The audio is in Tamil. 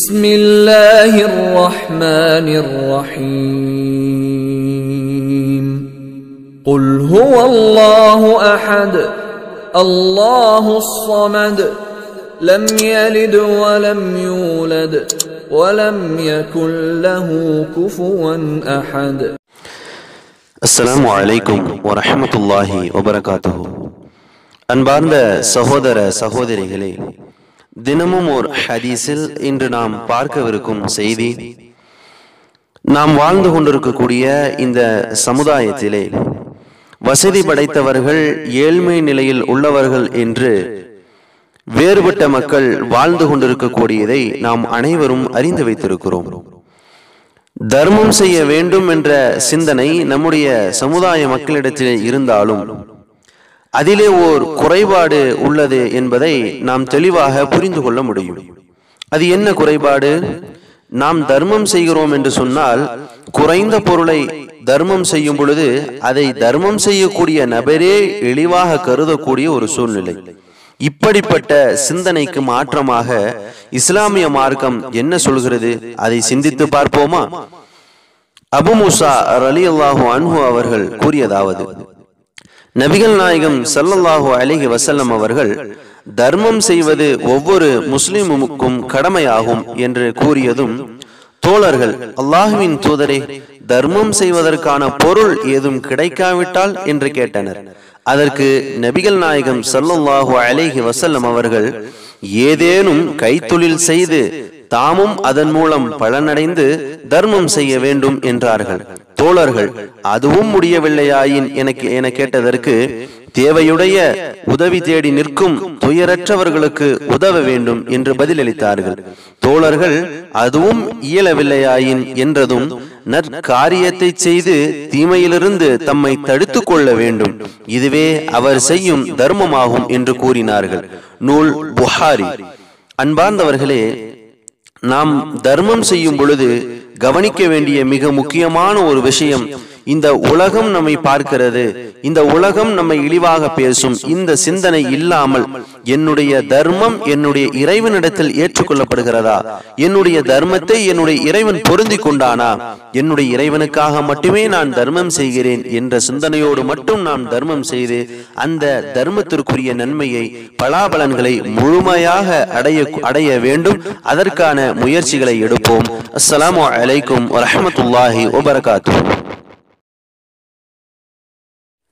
بسم الله الرحمن الرحيم قل هو الله احد الله الصمد لم يلد ولم يولد ولم يكن له كفوا احد அஸ்ஸலாமு அலைக்கும் வரஹ்மத்துல்லாஹி வபரகாத்துஹு அன்பார்ந்த சகோதர சகோதரிகளே தினமும் ஒரு ஹதீஸில் இன்று நாம் பார்க்கவிருக்கும் செய்தி. நாம் வாழ்ந்து கொண்டிருக்கக்கூடிய இந்த சமுதாயத்திலே வசதி படைத்தவர்கள் ஏழ்மை நிலையில் உள்ளவர்கள் என்று வேறுபட்ட மக்கள் வாழ்ந்து கொண்டிருக்கக்கூடியதை நாம் அனைவரும் அறிந்து வைத்திருக்கிறோம். தர்மம் செய்ய வேண்டும் என்ற சிந்தனை நம்முடைய சமுதாய மக்களிடத்திலே இருந்தாலும் அதிலே ஓர் குறைபாடு உள்ளது என்பதை நாம் தெளிவாக புரிந்து கொள்ள முடியும். அது என்ன குறைபாடு? நாம் தர்மம் செய்கிறோம் என்று சொன்னால் குறைந்த பொருளை தர்மம் செய்யும் பொழுது அதை தர்மம் செய்யக்கூடிய நபரே இழிவாக கருதக்கூடிய ஒரு சூழ்நிலை. இப்படிப்பட்ட சிந்தனைக்கு மாற்றமாக இஸ்லாமிய மார்க்கம் என்ன சொல்கிறது? அதை சிந்தித்து பார்ப்போமா? அபு முசா அலி அல்லாஹு அன்ஹு அவர்கள் கூறியதாவது நபிகள் நாயகம் சல்லல்லாஹு அலிஹி வசல்லம் அவர்கள் தர்மம் செய்வது ஒவ்வொரு முஸ்லிமுக்கும் கடமையாகும் என்று கூறியதும் தோழர்கள் அல்லாஹுவின் தூதரே தர்மம் செய்வதற்கான பொருள் ஏதும் கிடைக்காவிட்டால் என்று கேட்டனர். அதற்கு நபிகள் நாயகம் சல்லல்லாஹு அலேஹி வசல்லம் அவர்கள் ஏதேனும் கைத்தொழில் செய்து தாமும் அதன் மூலம் பலனடைந்து தர்மம் செய்ய வேண்டும் என்றார்கள். தோழர்கள் அதுவும் முடியவில்லையாயின் எனக்கு என கேட்டதற்கு தேவையுடைய உதவி தேடி நிற்கும் துயரற்றவர்களுக்கு உதவ வேண்டும் என்று பதிலளித்தார்கள். தோழர்கள் அதுவும் இயலவில்லையாயின் என்றதும் நற்காரியத்தை செய்து தீமையிலிருந்து தம்மை தடுத்துக் கொள்ள வேண்டும். இதுவே அவர் செய்யும் தர்மமாகும் என்று கூறினார்கள். நூல் புகாரி. அன்பார்ந்தவர்களே நாம் தர்மம் செய்யும் பொழுது கவனிக்க வேண்டிய மிக முக்கியமான ஒரு விஷயம் இந்த உலகம் நம்மை பார்க்கிறது. இந்த உலகம் நம்மை இழிவாக பேசும். இந்த சிந்தனை இல்லாமல் என்னுடைய தர்மம் என்னுடைய இறைவனிடத்தில் ஏற்றுக்கொள்ளப்படுகிறதா? என்னுடைய தர்மத்தை என்னுடைய இறைவன் பொருந்தி கொண்டானா? என்னுடைய இறைவனுக்காக மட்டுமே நான் தர்மம் செய்கிறேன் என்ற சிந்தனையோடு மட்டும் நாம் தர்மம் செய்து அந்த தர்மத்திற்குரிய நன்மையை பலாபலன்களை முழுமையாக அடைய அடைய வேண்டும். அதற்கான முயற்சிகளை எடுப்போம். அஸ்லாம் அலைக்கும் வரமத்துல்லாஹி வபரகாத்து